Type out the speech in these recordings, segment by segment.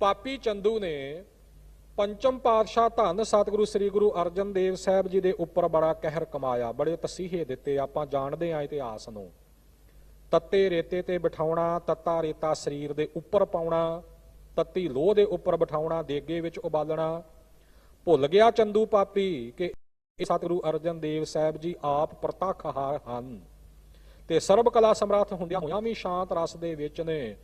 ਪਾਪੀ ਚੰਦੂ ਨੇ ਪੰਚਮ ਪਾਤਸ਼ਾਹ ਧੰਨ ਸਤਿਗੁਰੂ ਸ੍ਰੀ ਗੁਰੂ ਅਰਜਨ ਦੇਵ ਸਾਹਿਬ ਜੀ ਦੇ ਉੱਪਰ ਬੜਾ ਕਹਿਰ ਕਮਾਇਆ, ਬੜੇ ਤਸੀਹੇ ਦਿੱਤੇ, ਆਪਾਂ ਜਾਣਦੇ ਆਂ ਇਤਿਹਾਸ ਨੂੰ। ਤੱਤੇ ਰੇਤੇ ਤੇ ਬਿਠਾਉਣਾ, ਤੱਤਾ ਰੇਤਾ ਸਰੀਰ ਦੇ ਉੱਪਰ ਪਾਉਣਾ, ਤੱਤੀ ਲੋਹ ਦੇ ਉੱਪਰ ਬਿਠਾਉਣਾ, ਦੇਗੇ ਵਿੱਚ ਉਬਾਲਣਾ। ਭੁੱਲ ਗਿਆ ਚੰਦੂ ਪਾਪੀ ਕਿ ਸਤਿਗੁਰੂ ਅਰਜਨ ਦੇਵ ਸਾਹਿਬ ਜੀ ਆਪ ਪ੍ਰਤੱਖ ਹਾਰ ਹਨ। ਤੇ ਸਰਬ ਕਲਾ ਸਮਰੱਥ ਹੁੰਦਿਆਂ ਹੋਇਆਂ ਵੀ ਸ਼ਾਂਤ ਰਸ ਦੇ ਵਿੱਚ ਨੇ।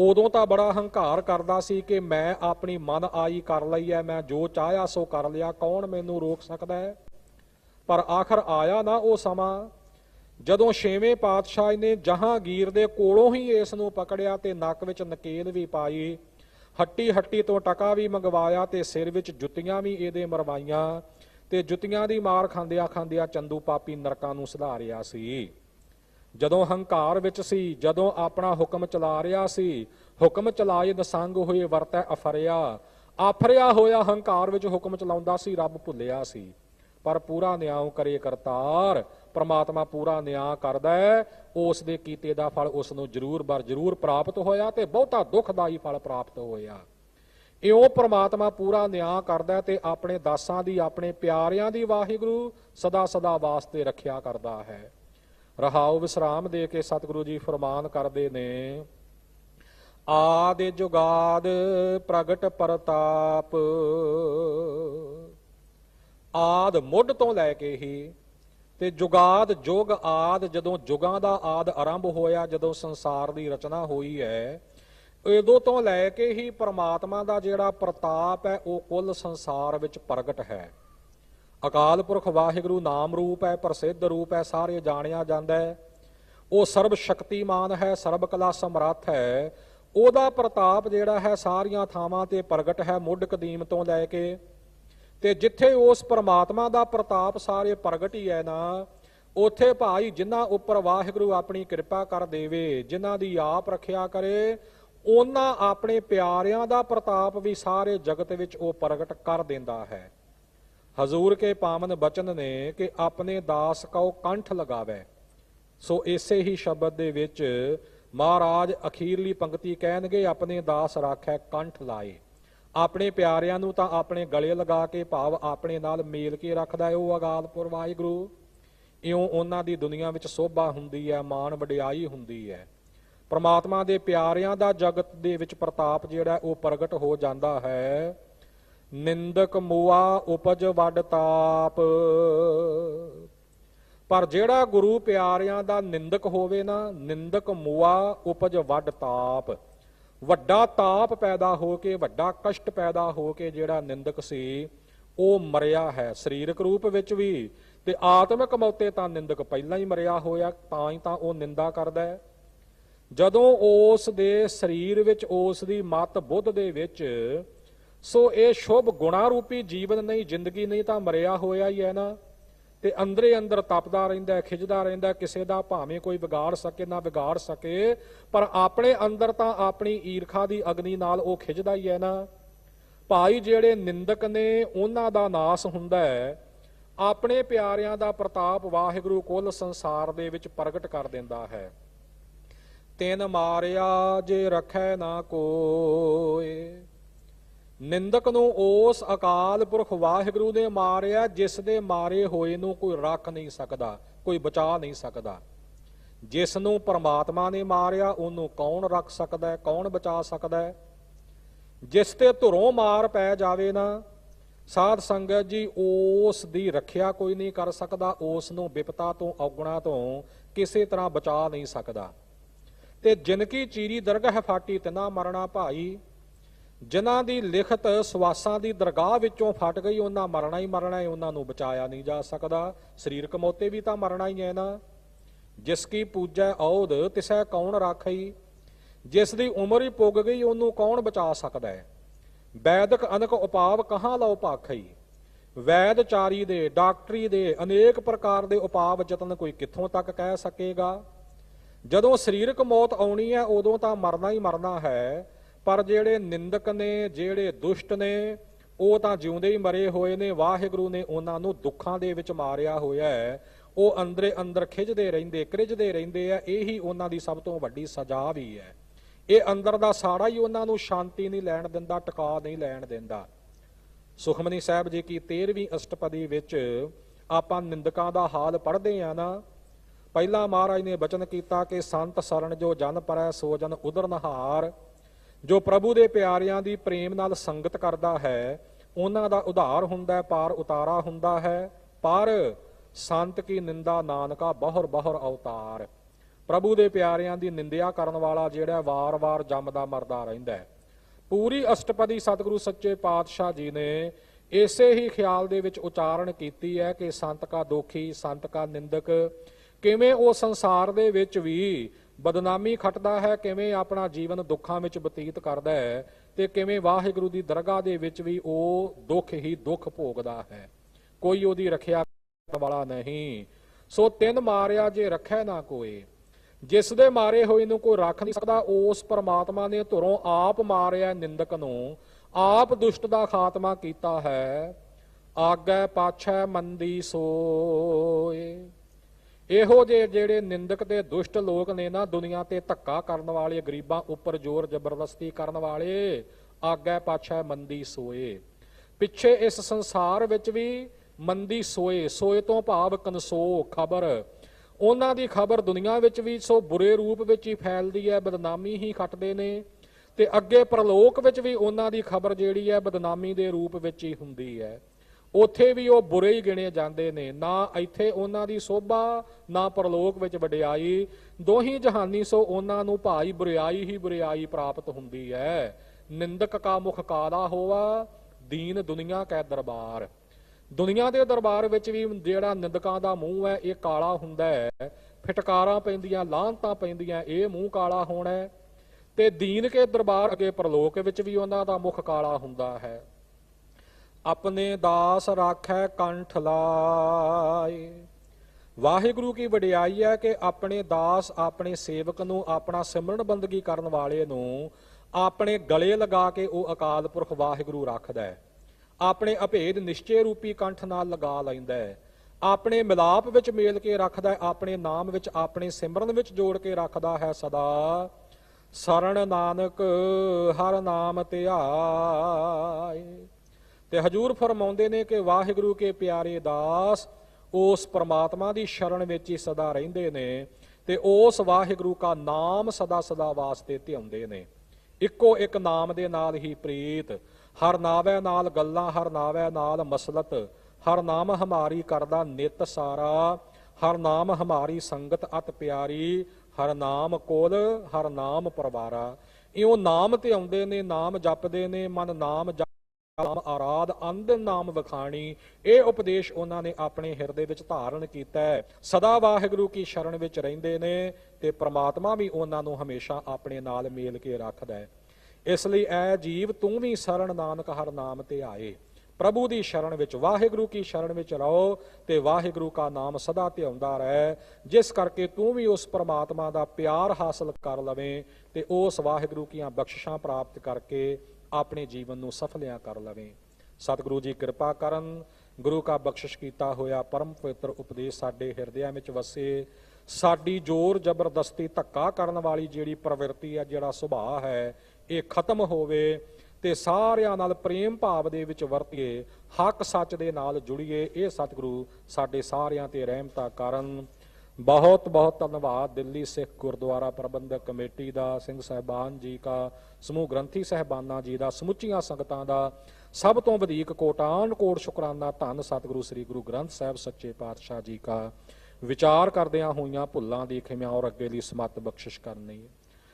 ਉਦੋਂ ਤਾਂ ਬੜਾ ਹੰਕਾਰ ਕਰਦਾ ਸੀ ਕਿ ਮੈਂ ਆਪਣੀ ਮਨ ਆਈ ਕਰ ਲਈ ਐ, ਮੈਂ ਜੋ ਚਾਹਿਆ ਸੋ ਕਰ ਲਿਆ, ਕੌਣ ਮੈਨੂੰ ਰੋਕ ਸਕਦਾ ਹੈ ਪਰ ਆਖਰ ਆਇਆ ਨਾ ਉਹ ਸਮਾਂ, ਜਦੋਂ ਛੇਵੇਂ ਪਾਤਸ਼ਾਹ ਨੇ ਜਹਾਂਗੀਰ ਦੇ ਕੋਲੋਂ ਹੀ ਇਸ ਨੂੰ ਪਕੜਿਆ ਤੇ ਨੱਕ ਵਿੱਚ ਨਕੇਲ ਵੀ ਪਾਈ ਹੱਟੀ ਹੱਟੀ ਤੋਂ ਟਕਾ ਵੀ ਮੰਗਵਾਇਆ ਤੇ ਸਿਰ ਵਿੱਚ ਜੁੱਤੀਆਂ ਵੀ ਇਹਦੇ ਮਰਵਾਈਆਂ ਤੇ ਜੁੱਤੀਆਂ ਦੀ ਮਾਰ ਖਾਂਦਿਆਂ ਖਾਂਦਿਆਂ ਚੰਦੂ ਪਾਪੀ ਨਰਕਾਂ ਨੂੰ ਸੁਧਾਰਿਆ ਸੀ। ਜਦੋਂ ਹੰਕਾਰ ਵਿੱਚ ਸੀ, ਜਦੋਂ ਆਪਣਾ ਹੁਕਮ ਚਲਾ ਰਿਹਾ ਸੀ, ਹੁਕਮ ਚਲਾਏ ਦਸੰਗ ਹੋਏ ਵਰਤੈ ਅਫਰਿਆ। ਆਫਰਿਆ ਹੋਇਆ ਹੰਕਾਰ ਵਿੱਚ ਹੁਕਮ ਚਲਾਉਂਦਾ ਸੀ, ਰੱਬ ਭੁੱਲਿਆ ਸੀ। ਪਰ ਪੂਰਾ ਨਿਆਂ ਕਰੇ ਕਰਤਾਰ, ਪ੍ਰਮਾਤਮਾ ਪੂਰਾ ਨਿਆਂ ਕਰਦਾ ਹੈ। ਉਸ ਦੇ ਕੀਤੇ ਦਾ ਫਲ ਉਸ ਨੂੰ ਜ਼ਰੂਰ ਬਰ ਜ਼ਰੂਰ ਪ੍ਰਾਪਤ ਹੋਇਆ ਤੇ ਬਹੁਤਾ ਦੁਖਦਾਈ ਫਲ ਪ੍ਰਾਪਤ ਹੋਇਆ। ਇਉਂ ਪ੍ਰਮਾਤਮਾ ਪੂਰਾ ਨਿਆਂ ਕਰਦਾ ਤੇ ਆਪਣੇ ਦਾਸਾਂ ਦੀ, ਆਪਣੇ ਪਿਆਰਿਆਂ ਦੀ ਵਾਹਿਗੁਰੂ ਸਦਾ ਸਦਾ ਵਾਸਤੇ ਰੱਖਿਆ ਕਰਦਾ ਹੈ। ਰਹਾਉ ਵਿਸਰਾਮ ਦੇ ਕੇ ਸਤਿਗੁਰੂ ਜੀ ਫਰਮਾਨ ਕਰਦੇ ਨੇ, ਆਦਿ ਜੁਗਾਦ ਪ੍ਰਗਟ ਪ੍ਰਤਾਪ। ਆਦ ਮੁੱਢ ਤੋਂ ਲੈ ਕੇ ਹੀ ਤੇ ਜੁਗਾਦ ਜੁਗ ਆਦ ਜਦੋਂ ਜੁਗਾਂ ਦਾ ਆਦ ਆਰੰਭ ਹੋਇਆ, ਜਦੋਂ ਸੰਸਾਰ ਦੀ ਰਚਨਾ ਹੋਈ ਹੈ, ਉਦੋਂ ਤੋਂ ਲੈ ਕੇ ਹੀ ਪ੍ਰਮਾਤਮਾ ਦਾ ਜਿਹੜਾ ਪ੍ਰਤਾਪ ਹੈ, ਉਹ ਕੁੱਲ ਸੰਸਾਰ ਵਿੱਚ ਪ੍ਰਗਟ ਹੈ। ਅਕਾਲ ਪੁਰਖ ਵਾਹਿਗੁਰੂ ਨਾਮ ਰੂਪ ਹੈ, ਪ੍ਰਸਿੱਧ ਰੂਪ ਹੈ, ਸਾਰੇ ਜਾਣਿਆ ਜਾਂਦਾ ਹੈ। ਉਹ ਸਰਬ ਸ਼ਕਤੀਮਾਨ ਹੈ, ਸਰਬ ਕਲਾ ਸਮਰੱਥ ਹੈ। ਉਹਦਾ ਪ੍ਰਤਾਪ ਜਿਹੜਾ ਹੈ, ਸਾਰੀਆਂ ਥਾਵਾਂ ਤੇ ਪ੍ਰਗਟ ਹੈ, ਮੁੱਢ ਕਦੀਮ ਤੋਂ ਲੈ ਕੇ। ਤੇ ਜਿੱਥੇ ਉਸ ਪਰਮਾਤਮਾ ਦਾ ਪ੍ਰਤਾਪ ਸਾਰੇ ਪ੍ਰਗਟ ਹੀ ਹੈ ਨਾ, ਉਥੇ ਭਾਈ ਜਿਨ੍ਹਾਂ ਉੱਪਰ ਵਾਹਿਗੁਰੂ ਆਪਣੀ ਕਿਰਪਾ ਕਰ ਦੇਵੇ, ਜਿਨ੍ਹਾਂ ਦੀ ਆਪ ਰੱਖਿਆ ਕਰੇ, ਉਹਨਾਂ ਆਪਣੇ ਪਿਆਰਿਆਂ ਦਾ ਪ੍ਰਤਾਪ ਵੀ ਸਾਰੇ ਜਗਤ ਵਿੱਚ ਉਹ ਪ੍ਰਗਟ ਕਰ ਦਿੰਦਾ ਹੈ। ਹਜ਼ੂਰ ਕੇ ਪਾਵਨ ਬਚਨ ਨੇ ਕਿ ਆਪਣੇ ਦਾਸ ਕਉ ਕੰਠ ਲਗਾਵੇ। ਸੋ ਇਸੇ ਹੀ ਸ਼ਬਦ ਦੇ ਵਿੱਚ ਮਹਾਰਾਜ ਅਖੀਰਲੀ ਪੰਕਤੀ ਕਹਿਣਗੇ, ਆਪਣੇ ਦਾਸ ਰਾਖੈ ਕੰਠ ਲਾਏ। ਆਪਣੇ ਪਿਆਰਿਆਂ ਨੂੰ ਤਾਂ ਆਪਣੇ ਗਲੇ ਲਗਾ ਕੇ ਭਾਵ ਆਪਣੇ ਨਾਲ ਮੇਲ ਕੇ ਰੱਖਦਾ ਹੈ ਉਹ ਅਗਾਲਪੁਰ ਵਾਹਿਗੁਰੂ। ਇਉਂ ਉਹਨਾਂ ਦੀ ਦੁਨੀਆ ਵਿੱਚ ਸੋਭਾ ਹੁੰਦੀ ਹੈ, ਮਾਣ ਵਡਿਆਈ ਹੁੰਦੀ ਹੈ। ਪ੍ਰਮਾਤਮਾ ਦੇ ਪਿਆਰਿਆਂ ਦਾ ਜਗਤ ਦੇ ਵਿੱਚ ਪ੍ਰਤਾਪ ਜਿਹੜਾ ਉਹ ਪ੍ਰਗਟ ਹੋ ਜਾਂਦਾ ਹੈ। ਨਿੰਦਕ ਮੂਆ ਉਪਜ ਵੱਡ ਤਾਪ। ਪਰ ਜਿਹੜਾ ਗੁਰੂ ਪਿਆਰਿਆਂ ਦਾ ਨਿੰਦਕ ਹੋਵੇ ਨਾ, ਨਿੰਦਕ ਮੂਆ ਉਪਜ ਵੱਡ ਤਾਪ। ਵੱਡਾ ਤਾਪ ਪੈਦਾ ਹੋ ਕੇ, ਵੱਡਾ ਕਸ਼ਟ ਪੈਦਾ ਹੋ ਕੇ ਜਿਹੜਾ ਨਿੰਦਕ ਸੀ, ਉਹ ਮਰਿਆ ਹੈ ਸਰੀਰਕ ਰੂਪ ਵਿੱਚ ਵੀ। ਤੇ ਆਤਮਿਕ ਮੌਤੇ ਤਾਂ ਨਿੰਦਕ ਪਹਿਲਾਂ ਹੀ ਮਰਿਆ ਹੋਇਆ, ਤਾਂ ਹੀ ਤਾਂ ਉਹ ਨਿੰਦਾ ਕਰਦਾ ਹੈ। ਜਦੋਂ ਉਸ ਦੇ ਸਰੀਰ ਵਿੱਚ, ਉਸ ਦੀ ਮਤ ਬੁੱਧ ਦੇ ਵਿੱਚ ਸੋ ਇਹ ਸ਼ੁਭ ਗੁਣਾ ਰੂਪੀ ਜੀਵਨ ਨਹੀਂ ਜ਼ਿੰਦਗੀ ਨਹੀਂ ਤਾਂ ਮਰਿਆ ਹੋਇਆ ਹੀ ਹੈ ਨਾ। ਤੇ ਅੰਦਰੇ ਅੰਦਰ ਤਪਦਾ ਰਹਿੰਦਾ ਹੈ, ਰਹਿੰਦਾ ਕਿਸੇ ਦਾ ਭਾਵੇਂ ਕੋਈ ਵਿਗਾੜ ਸਕੇ ਨਾ ਵਿਗਾੜ ਸਕੇ ਪਰ ਆਪਣੇ ਅੰਦਰ ਤਾਂ ਆਪਣੀ ਈਰਖਾ ਦੀ ਅਗਨੀ ਨਾਲ ਉਹ ਖਿੱਚਦਾ ਹੀ ਹੈ ਨਾ। ਭਾਈ ਜਿਹੜੇ ਨਿੰਦਕ ਨੇ ਉਹਨਾਂ ਦਾ ਨਾਸ ਹੁੰਦਾ ਹੈ। ਆਪਣੇ ਪਿਆਰਿਆਂ ਦਾ ਪ੍ਰਤਾਪ ਵਾਹਿਗੁਰੂ ਕੁੱਲ ਸੰਸਾਰ ਦੇ ਵਿੱਚ ਪ੍ਰਗਟ ਕਰ ਦਿੰਦਾ ਹੈ। ਤਿੰਨ ਮਾਰਿਆ ਜੇ ਰੱਖੈ ਨਾ ਕੋਏ ਨਿੰਦਕ ਨੂੰ ਉਸ ਅਕਾਲ ਪੁਰਖ ਵਾਹਿਗੁਰੂ ਨੇ ਮਾਰਿਆ, ਜਿਸ ਦੇ ਮਾਰੇ ਹੋਏ ਨੂੰ ਕੋਈ ਰੱਖ ਨਹੀਂ ਸਕਦਾ, ਕੋਈ ਬਚਾ ਨਹੀਂ ਸਕਦਾ। ਜਿਸ ਨੂੰ ਪਰਮਾਤਮਾ ਨੇ ਮਾਰਿਆ, ਉਹਨੂੰ ਕੌਣ ਰੱਖ ਸਕਦਾ ਹੈ, ਕੌਣ ਬਚਾ ਸਕਦਾ ਹੈ? ਜਿਸ ਤੇ ਧੁਰੋਂ ਮਾਰ ਪੈ ਜਾਵੇ ਨਾ, ਸਾਧ ਸੰਗਤ ਜੀ, ਉਸ ਦੀ ਰੱਖਿਆ ਕੋਈ ਨਹੀਂ ਕਰ ਸਕਦਾ, ਉਸ ਨੂੰ ਵਿਪਤਾ ਤੋਂ, ਔਗਣਾ ਤੋਂ ਕਿਸੇ ਤਰ੍ਹਾਂ ਬਚਾ ਨਹੀਂ ਸਕਦਾ। ਤੇ ਜਿਨ ਕੀ ਚੀਰੀ ਦਰਗਹ ਫਾਟੀ, ਤਿਨਾ ਮਰਣਾ ਭਾਈ ਜਿਨ੍ਹਾਂ ਦੀ ਲਿਖਤ ਸਵਾਸਾਂ ਦੀ ਦਰਗਾਹ ਵਿੱਚੋਂ ਫਟ ਗਈ, ਉਹਨਾਂ ਮਰਨਾ ਹੀ ਮਰਨਾ ਹੈ, ਉਹਨਾਂ ਨੂੰ ਬਚਾਇਆ ਨਹੀਂ ਜਾ ਸਕਦਾ। ਸਰੀਰਕ ਮੌਤੇ ਵੀ ਤਾਂ ਮਰਨਾ ਹੀ ਹੈ ਨਾ। ਜਿਸ ਕੀ ਪੂਜੈ ਔਦ ਤਿਸੈ ਕੌਣ ਰਾਖਈ? ਜਿਸ ਦੀ ਉਮਰ ਹੀ ਪੁੱਗ ਗਈ, ਉਹਨੂੰ ਕੌਣ ਬਚਾ ਸਕਦਾ ਹੈ? ਵੈਦਕ ਅਨਕ ਉਪਾਵ ਕਹਾਂ ਲਓ ਭਾਖਈ ਵੈਦਚਾਰੀ ਦੇ, ਡਾਕਟਰੀ ਦੇ ਅਨੇਕ ਪ੍ਰਕਾਰ ਦੇ ਉਪਾਵ ਯਤਨ ਕੋਈ ਕਿੱਥੋਂ ਤੱਕ ਕਹਿ ਸਕੇਗਾ? ਜਦੋਂ ਸਰੀਰਕ ਮੌਤ ਆਉਣੀ ਹੈ, ਉਦੋਂ ਤਾਂ ਮਰਨਾ ਹੀ ਮਰਨਾ ਹੈ। ਪਰ ਜਿਹੜੇ ਨਿੰਦਕ ਨੇ, ਜਿਹੜੇ ਦੁਸ਼ਟ ਨੇ, ਉਹ ਤਾਂ ਜਿਉਂਦੇ ਹੀ ਮਰੇ ਹੋਏ ਨੇ। ਵਾਹਿਗੁਰੂ ਨੇ ਉਹਨਾਂ ਨੂੰ ਦੁੱਖਾਂ ਦੇ ਵਿੱਚ ਮਾਰਿਆ ਹੋਇਆ ਹੈ। ਉਹ ਅੰਦਰੇ ਅੰਦਰ ਖਿੱਚਦੇ ਰਹਿੰਦੇ ਕ੍ਰਿਜਦੇ ਰਹਿੰਦੇ ਆ। ਇਹੀ ਉਹਨਾਂ ਦੀ ਸਭ ਤੋਂ ਵੱਡੀ ਸਜ਼ਾ ਵੀ ਹੈ। ਇਹ ਅੰਦਰ ਦਾ ਸਾੜਾ ਹੀ ਉਹਨਾਂ ਨੂੰ ਸ਼ਾਂਤੀ ਨਹੀਂ ਲੈਣ ਦਿੰਦਾ, ਟਿਕਾ ਨਹੀਂ ਲੈਣ ਦਿੰਦਾ। ਸੁਖਮਨੀ ਸਾਹਿਬ ਜੀ ਕੀ 13ਵੀਂ ਅਸ਼ਟਪਦੀ ਵਿੱਚ ਆਪਾਂ ਨਿੰਦਕਾਂ ਦਾ ਹਾਲ ਪੜ੍ਹਦੇ ਆ ਨਾ। ਪਹਿਲਾਂ ਮਹਾਰਾਜ ਨੇ ਬਚਨ ਕੀਤਾ ਕਿ, ਸੰਤ ਸਰਣ ਜੋ ਜਨ ਪਰੈ ਸੋ ਜਨ ਉਦਰ ਨਹਾਰ। ਜੋ ਪ੍ਰਭੂ ਦੇ ਪਿਆਰਿਆਂ ਦੀ ਪ੍ਰੇਮ ਨਾਲ ਸੰਗਤ ਕਰਦਾ ਹੈ, ਉਹਨਾਂ ਦਾ ਉਧਾਰ ਹੁੰਦਾ ਹੈ, ਪਾਰ ਉਤਾਰਾ ਹੁੰਦਾ ਹੈ। ਪਰ ਸੰਤ ਕੀ ਨਿੰਦਾ ਨਾਨਕਾ ਬਹੁਰ ਬਹੁਰ ਅਵਤਾਰ। ਪ੍ਰਭੂ ਦੇ ਪਿਆਰਿਆਂ ਦੀ ਨਿੰਦਿਆ ਕਰਨ ਵਾਲਾ ਜਿਹੜਾ ਵਾਰ-ਵਾਰ ਜੰਮਦਾ ਮਰਦਾ ਰਹਿੰਦਾ ਹੈ। ਪੂਰੀ ਅਸ਼ਟਪਦੀ ਸਤਿਗੁਰੂ ਸੱਚੇ ਪਾਤਸ਼ਾਹ ਜੀ ਨੇ ਇਸੇ ਹੀ ਖਿਆਲ ਦੇ ਵਿੱਚ ਉਚਾਰਨ ਕੀਤੀ ਹੈ ਕਿ ਸੰਤ ਕਾ ਦੋਖੀ, ਸੰਤ ਕਾ ਨਿੰਦਕ, ਕਿਵੇਂ ਉਹ ਸੰਸਾਰ ਦੇ ਵਿੱਚ ਵੀ ਬਦਨਾਮੀ ਖੱਟਦਾ ਹੈ, ਕਿਵੇਂ ਆਪਣਾ ਜੀਵਨ ਦੁੱਖਾਂ ਵਿੱਚ ਬਤੀਤ ਕਰਦਾ ਹੈ ਤੇ ਕਿਵੇਂ ਵਾਹਿਗੁਰੂ ਦੀ ਦਰਗਾਹ ਦੇ ਵਿੱਚ ਵੀ ਉਹ ਦੁੱਖ ਹੀ ਦੁੱਖ ਭੋਗਦਾ ਹੈ। ਕੋਈ ਉਹਦੀ ਰੱਖਿਆ ਵਾਲਾ ਨਹੀਂ। ਸੋ ਤਿੰਨ ਮਾਰਿਆ ਜੇ ਰੱਖੈ ਨਾ ਕੋਈ, ਜਿਸ ਦੇ ਮਾਰੇ ਹੋਏ ਨੂੰ ਕੋਈ ਰੱਖ ਨਹੀਂ ਸਕਦਾ, ਉਸ ਪਰਮਾਤਮਾ ਨੇ ਧੁਰੋਂ ਆਪ ਮਾਰਿਆ ਨਿੰਦਕ ਨੂੰ। ਆਪ ਦੁਸ਼ਟ ਦਾ ਖਾਤਮਾ ਕੀਤਾ ਹੈ। ਆਗੈ ਪਾਛੈ ਮੰਦੀ ਸੋਏ। ਇਹੋ ਜਿਹੇ ਜਿਹੜੇ ਨਿੰਦਕ ਤੇ ਦੁਸ਼ਟ ਲੋਕ ਨੇ ਨਾ ਦੁਨੀਆ ਤੇ ਧੱਕਾ ਕਰਨ ਵਾਲੇ, ਗਰੀਬਾਂ ਉੱਪਰ ਜ਼ੋਰ ਜ਼ਬਰਦਸਤੀ ਕਰਨ ਵਾਲੇ, ਆਗੈ ਪਾਛਾ ਮੰਦੀ ਸੋਏ। ਪਿੱਛੇ ਇਸ ਸੰਸਾਰ ਵਿੱਚ ਵੀ ਮੰਦੀ ਸੋਏ ਸੋਏ ਤੋਂ ਭਾਵ ਕਨਸੋ ਖਬਰ। ਉਹਨਾਂ ਦੀ ਖਬਰ ਦੁਨੀਆ ਵਿੱਚ ਵੀ ਸੋ ਬੁਰੇ ਰੂਪ ਵਿੱਚ ਹੀ ਫੈਲਦੀ ਹੈ, ਬਦਨਾਮੀ ਹੀ ਖੱਟਦੇ ਨੇ। ਤੇ ਅੱਗੇ ਪ੍ਰਲੋਕ ਵਿੱਚ ਵੀ ਉਹਨਾਂ ਦੀ ਖਬਰ ਜਿਹੜੀ ਹੈ, ਬਦਨਾਮੀ ਦੇ ਰੂਪ ਵਿੱਚ ਹੀ ਹੁੰਦੀ ਹੈ। ਉੱਥੇ ਵੀ ਉਹ ਬੁਰੇ ਹੀ ਗਿਣੇ ਜਾਂਦੇ ਨੇ। ਨਾ ਇੱਥੇ ਉਹਨਾਂ ਦੀ ਸੋਭਾ, ਨਾ ਪਰਲੋਕ ਵਿੱਚ ਵਡਿਆਈ। ਦੋਹੀ ਜਹਾਨੀ ਸੋ ਉਹਨਾਂ ਨੂੰ ਭਾਈ ਬੁਰਿਆਈ ਹੀ ਬੁਰਿਆਈ ਪ੍ਰਾਪਤ ਹੁੰਦੀ ਹੈ ਨਿੰਦਕ ਕਾ ਮੁਖ ਕਾਲਾ ਹੋਵਾ, ਦੀਨ ਦੁਨੀਆ ਕੈ ਦਰਬਾਰ। ਦੁਨੀਆ ਦੇ ਦਰਬਾਰ ਵਿੱਚ ਵੀ ਜਿਹੜਾ ਨਿੰਦਕਾਂ ਦਾ ਮੂੰਹ ਹੈ ਇਹ ਕਾਲਾ ਹੁੰਦਾ ਹੈ ਫਟਕਾਰਾਂ ਪੈਂਦੀਆਂ, ਲਾਹਨਤਾਂ ਪੈਂਦੀਆਂ, ਇਹ ਮੂੰਹ ਕਾਲਾ ਹੋਣਾ ਹੈ ਤੇ ਦੀਨ ਕੇ ਦਰਬਾਰ ਅਗੇ ਪਰਲੋਕ ਵਿੱਚ ਵੀ ਉਹਨਾਂ ਦਾ ਮੁਖ ਕਾਲਾ ਹੁੰਦਾ ਹੈ। ਆਪਣੇ ਦਾਸ ਰਾਖੈ ਕੰਠ ਲਾਏ। ਵਾਹਿਗੁਰੂ ਕੀ ਵਡਿਆਈ ਹੈ ਕਿ ਆਪਣੇ ਦਾਸ, ਆਪਣੇ ਸੇਵਕ ਨੂੰ, ਆਪਣਾ ਸਿਮਰਨ ਬੰਦਗੀ ਕਰਨ ਵਾਲੇ ਨੂੰ ਆਪਣੇ ਗਲੇ ਲਗਾ ਕੇ ਉਹ ਅਕਾਲ ਪੁਰਖ ਵਾਹਿਗੁਰੂ ਰੱਖਦਾ ਹੈ। ਆਪਣੇ ਅਭੇਦ ਨਿਸ਼ਚੇ ਰੂਪੀ ਕੰਠ ਨਾਲ ਲਗਾ ਲੈਂਦਾ ਹੈ। ਆਪਣੇ ਮਿਲਾਪ ਵਿੱਚ ਮੇਲ ਕੇ ਰੱਖਦਾ ਹੈ, ਆਪਣੇ ਨਾਮ ਵਿੱਚ, ਆਪਣੇ ਸਿਮਰਨ ਵਿੱਚ ਜੋੜ ਕੇ ਰੱਖਦਾ ਹੈ ਸਦਾ। ਸਰਣ ਨਾਨਕ, ਹਰ ਨਾਮ ਧਿਆਏ। ਤੇ ਹਜੂਰ ਫਰਮਾਉਂਦੇ ਨੇ ਕਿ ਵਾਹਿਗੁਰੂ ਕੇ ਪਿਆਰੇ ਦਾਸ, ਉਸ ਪਰਮਾਤਮਾ ਦੀ ਸ਼ਰਨ ਵਿੱਚ ਹੀ ਸਦਾ ਰਹਿੰਦੇ ਨੇ ਤੇ ਉਸ ਵਾਹਿਗੁਰੂ ਦਾ ਨਾਮ ਸਦਾ ਸਦਾ ਵਾਸਤੇ ਧਿਆਉਂਦੇ ਨੇ। ਇੱਕੋ ਇੱਕ ਨਾਮ ਦੇ ਨਾਲ ਹੀ ਪ੍ਰੀਤ, ਹਰ ਨਾਵੈ ਨਾਲ ਗੱਲਾਂ, ਹਰ ਨਾਵੈ ਨਾਲ ਮਸਲਤ, ਹਰ ਨਾਮ ਹਮਾਰੀ ਕਰਦਾ ਨਿਤ ਸਾਰਾ, ਹਰ ਨਾਮ ਹਮਾਰੀ ਸੰਗਤ ਅਤ ਪਿਆਰੀ, ਹਰ ਨਾਮ ਕੋਲ, ਹਰ ਨਾਮ ਪਰਵਾਰਾ। ਇਉਂ ਨਾਮ ਤੇ ਆਉਂਦੇ ਨੇ, ਨਾਮ ਜਪਦੇ ਨੇ, ਮਨ ਨਾਮ ਜਪ ਨਾਮ ਆਰਾਧ ਅੰਧ ਨਾਮ ਵਖਾਣੀ। ਇਹ ਉਪਦੇਸ਼ ਉਹਨਾਂ ਨੇ ਆਪਣੇ ਹਿਰਦੇ ਵਿੱਚ ਧਾਰਨ ਕੀਤਾ ਹੈ। ਸਦਾ ਵਾਹਿਗੁਰੂ ਕੀ ਸ਼ਰਨ ਵਿੱਚ ਰਹਿੰਦੇ ਨੇ ਤੇ ਪ੍ਰਮਾਤਮਾ ਵੀ ਉਹਨਾਂ ਨੂੰ ਹਮੇਸ਼ਾ ਆਪਣੇ ਨਾਲ ਮੇਲ ਕੇ ਰੱਖਦਾ ਹੈ। ਇਸ ਲਈ ਐ ਜੀਵ ਤੂੰ ਵੀ ਸਰਣ ਨਾਨਕ ਹਰ ਨਾਮ ਤੇ ਆਏ। ਪ੍ਰਭੂ ਦੀ ਸ਼ਰਨ ਵਿੱਚ ਵਾਹਿਗੁਰੂ ਕੀ ਸ਼ਰਨ ਵਿੱਚ ਰਹੋ ਤੇ ਵਾਹਿਗੁਰੂ ਕਾ ਨਾਮ ਸਦਾ ਧਿਆਉਂਦਾ ਰਹਿ। ਜਿਸ ਕਰਕੇ ਤੂੰ ਵੀ ਉਸ ਪਰਮਾਤਮਾ ਦਾ ਪਿਆਰ ਹਾਸਲ ਕਰ ਲਵੇਂ ਤੇ ਉਸ ਵਾਹਿਗੁਰੂ ਕੀਆਂ ਬਖਸ਼ਿਸ਼ਾਂ ਪ੍ਰਾਪਤ ਕਰਕੇ ਆਪਣੇ ਜੀਵਨ ਨੂੰ ਸਫਲਿਆ ਕਰ ਲਵੇਂ। ਸਤਿਗੁਰੂ ਜੀ ਕਿਰਪਾ ਕਰਨ, ਗੁਰੂ ਕਾ ਬਖਸ਼ਿਸ਼ ਕੀਤਾ ਹੋਇਆ ਪਰਮ ਪਵਿੱਤਰ ਉਪਦੇਸ਼ ਸਾਡੇ ਹਿਰਦਿਆਂ ਵਿੱਚ ਵਸੇ। ਸਾਡੀ ਜ਼ੋਰ ਜ਼ਬਰਦਸਤੀ ਧੱਕਾ ਕਰਨ ਵਾਲੀ ਜਿਹੜੀ ਪ੍ਰਵਿਰਤੀ ਆ ਜਿਹੜਾ ਸੁਭਾਅ ਹੈ, ਇਹ ਖਤਮ ਹੋਵੇ ਤੇ ਸਾਰਿਆਂ ਨਾਲ ਪ੍ਰੇਮ ਭਾਵ ਦੇ ਵਿੱਚ ਵਰਤੀਏ, ਹੱਕ ਸੱਚ ਦੇ ਨਾਲ ਜੁੜੀਏ। ਇਹ ਸਤਿਗੁਰੂ ਸਾਡੇ ਸਾਰਿਆਂ ਤੇ ਰਹਿਮਤਾ ਕਰਨ। ਬਹੁਤ ਬਹੁਤ ਧੰਨਵਾਦ ਦਿੱਲੀ ਸਿੱਖ ਗੁਰਦੁਆਰਾ ਪ੍ਰਬੰਧਕ ਕਮੇਟੀ ਦਾ, ਸਿੰਘ ਸਹਿਬਾਨ ਜੀ ਕਾ, ਸਮੂਹ ਗ੍ਰੰਥੀ ਸਹਿਬਾਨਾਂ ਜੀ ਦਾ, ਸਮੁੱਚੀਆਂ ਸੰਗਤਾਂ ਦਾ, ਸਭ ਤੋਂ ਵਧੇਕ ਕੋਟਾਨ ਕੋਟ ਸ਼ੁਕਰਾਨਾ ਧੰਨ ਸਤਿਗੁਰੂ ਸ੍ਰੀ ਗੁਰੂ ਗ੍ਰੰਥ ਸਾਹਿਬ ਸੱਚੇ ਪਾਤਸ਼ਾਹ ਜੀ ਕਾ। ਵਿਚਾਰ ਕਰਦਿਆਂ ਹੋਈਆਂ ਭੁੱਲਾਂ ਦੀ ਖਿਮਾ ਔਰ ਅੱਗੇ ਲਈ ਸਮਤ ਬਖਸ਼ਿਸ਼ ਕਰਨੀ ਹੈ।